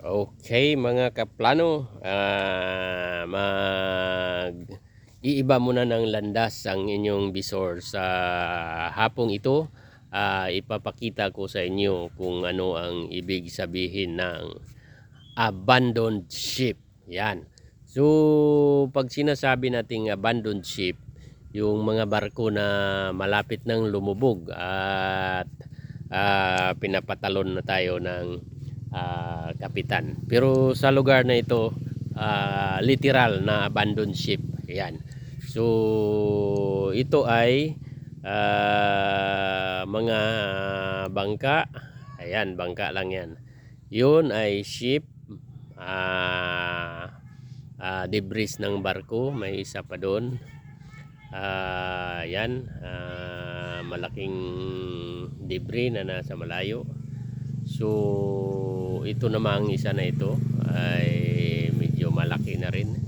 Okay mga kaplano, ah, mag iiba muna ng landas ang inyong bisor sa hapong ito. Ah, ipapakita ko sa inyo kung ano ang ibig sabihin ng abandoned ship. Yan. So, pag sinasabi nating abandoned ship, yung mga barko na malapit ng lumubog at ah, pinapatalon na tayo ng ah, kapitan. Pero sa lugar na ito, ah, literal na abandoned ship. Yan. So, ito ay ah, mga bangka. Ayan, bangka lang yan. Yun ay ship. ah ah, debris ng barko. May isa pa doon. Ah, yan. ah, malaking debris na nasa malayo. So, ito namang isa na ito ay medyo malaki na rin.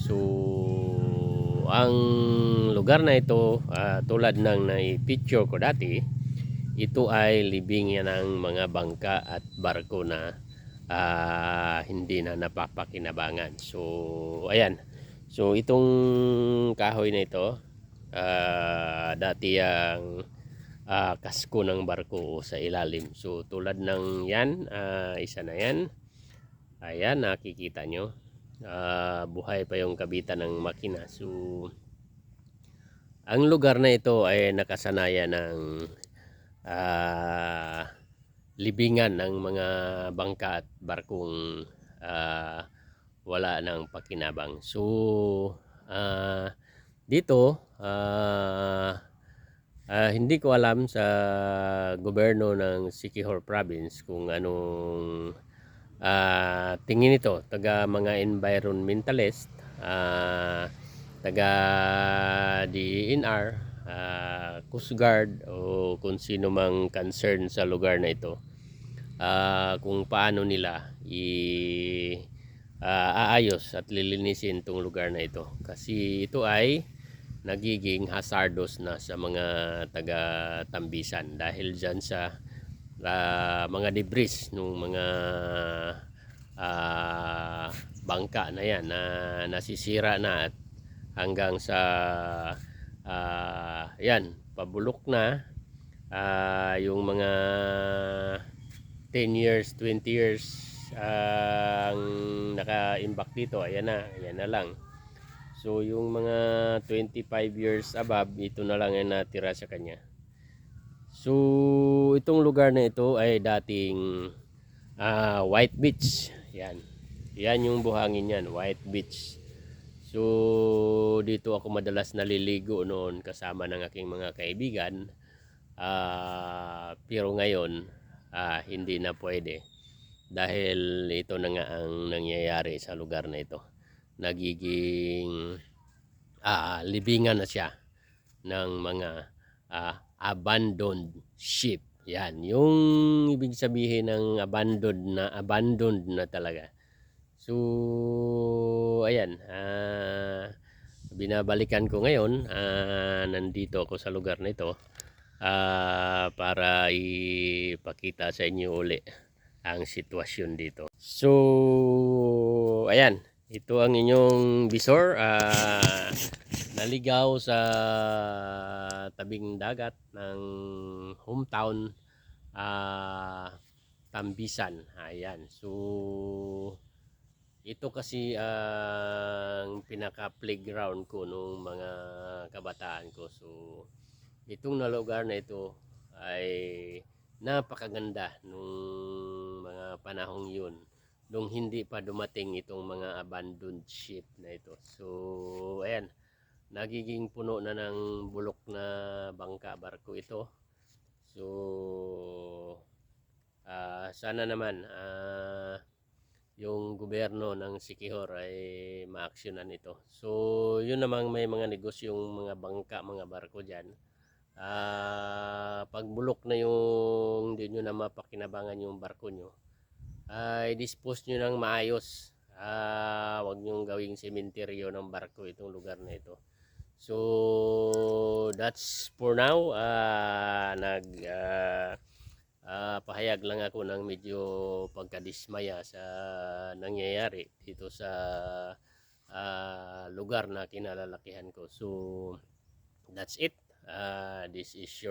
So, ang lugar na ito, ah, tulad ng na-picture ko dati, ito ay libingan ng mga bangka at barko na ah, hindi na napapakinabangan. So, ayan. So, itong kahoy na ito, ah, dati ang ah, kasko ng barko sa ilalim. So tulad ng yan, ah, isa na yan. Ayan, nakikita nyo. Ah, buhay pa yung kabitan ng makina. So ang lugar na ito ay nakasanayan ng ah, libingan ng mga bangka at barkong ah, wala ng pakinabang. So ah, dito ah, Ah, hindi ko alam sa gobyerno ng Siquijor Province kung anong ah, tingin ito taga mga environmentalist ah, taga DENR ah, Coast Guard o kung sino mang concern sa lugar na ito. Ah, kung paano nila i ah, aayos at lilinisin itong lugar na ito. Kasi ito ay nagiging hazardous na sa mga taga Tambisan dahil dyan sa ah, mga debris ng mga ah, bangka na yan na nasisira na at hanggang sa ah, yan pabulok na ah, yung mga 10 years 20 years ah, ang naka-imbak dito. Ayan na ayan na lang So yung mga 25 years above, ito na lang ang natira sa kanya. So itong lugar na ito ay dating ah, White Beach. Yan. Yan yung buhangin yan, White Beach. So dito ako madalas naliligo noon kasama ng aking mga kaibigan. Ah, pero ngayon ah, hindi na pwede dahil ito na nga ang nangyayari sa lugar na ito nagiging ah, libingan na siya ng mga ah, abandoned ship. Yan, yung ibig sabihin ng abandoned na abandoned na talaga. So, ayan, ah, binabalikan ko ngayon, ah, nandito ako sa lugar na ito ah, para ipakita sa inyo uli ang sitwasyon dito. So, ayan, ito ang inyong visor. ah, naligaw sa tabing dagat ng hometown ah, Tambisan. Ayan. So, ito kasi ang pinaka playground ko nung mga kabataan ko. So, itong na lugar na ito ay napakaganda nung mga panahong yun nung hindi pa dumating itong mga abandoned ship na ito. So, ayan, nagiging puno na ng bulok na bangka barko ito. So, ah, sana naman ah, yung gobyerno ng Sikihor ay maaksyonan ito. So, yun namang may mga negosyong mga bangka, mga barko dyan. Ah, pag bulok na yung hindi nyo na mapakinabangan yung barko nyo, ay dispose nyo ng maayos. Ah, wag nyo gawing sementeryo ng barko itong lugar na ito. So, that's for now. Ah, nag ah, ah, pahayag lang ako ng medyo pagkadismaya sa nangyayari dito sa ah, lugar na kinalalakihan ko. So, that's it. Ah, this is your